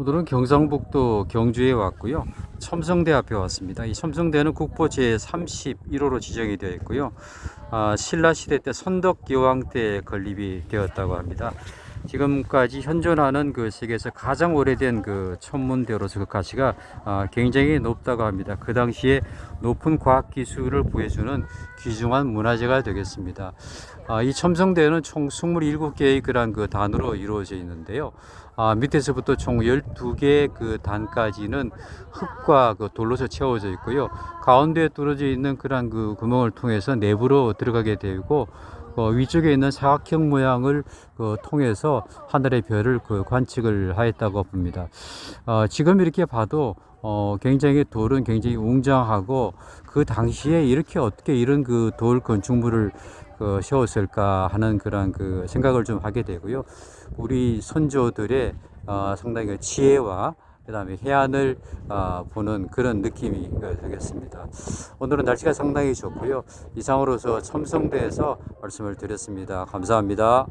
오늘은 경상북도 경주에 왔고요. 첨성대 앞에 왔습니다. 이 첨성대는 국보 제 31호로 지정이 되어 있고요. 아, 신라 시대 때 선덕여왕 때 건립이 되었다고 합니다. 지금까지 현존하는 그 세계에서 가장 오래된 그 천문대로서 그 가치가 아, 굉장히 높다고 합니다. 그 당시에 높은 과학 기술을 보여주는 귀중한 문화재가 되겠습니다. 아, 이 첨성대는 총 27개의 그런 그 단으로 이루어져 있는데요. 아, 밑에서부터 총 12개의 그 단까지는 흙과 그 돌로서 채워져 있고요. 가운데에 뚫어져 있는 그런 그 구멍을 통해서 내부로 들어가게 되고 어, 위쪽에 있는 사각형 모양을 그 통해서 하늘의 별을 그 관측을 하였다고 봅니다. 어, 지금 이렇게 봐도 어, 굉장히 돌은 굉장히 웅장하고 그 당시에 이렇게 어떻게 이런 그 돌 건축물을 그 세웠을까 하는 그런 그 생각을 좀 하게 되고요. 우리 선조들의 어, 상당히 그 지혜와 그 다음에 해안을 어, 보는 그런 느낌이 어, 되겠습니다. 오늘은 날씨가 상당히 좋고요. 이상으로서 첨성대에서 말씀을 드렸습니다. 감사합니다.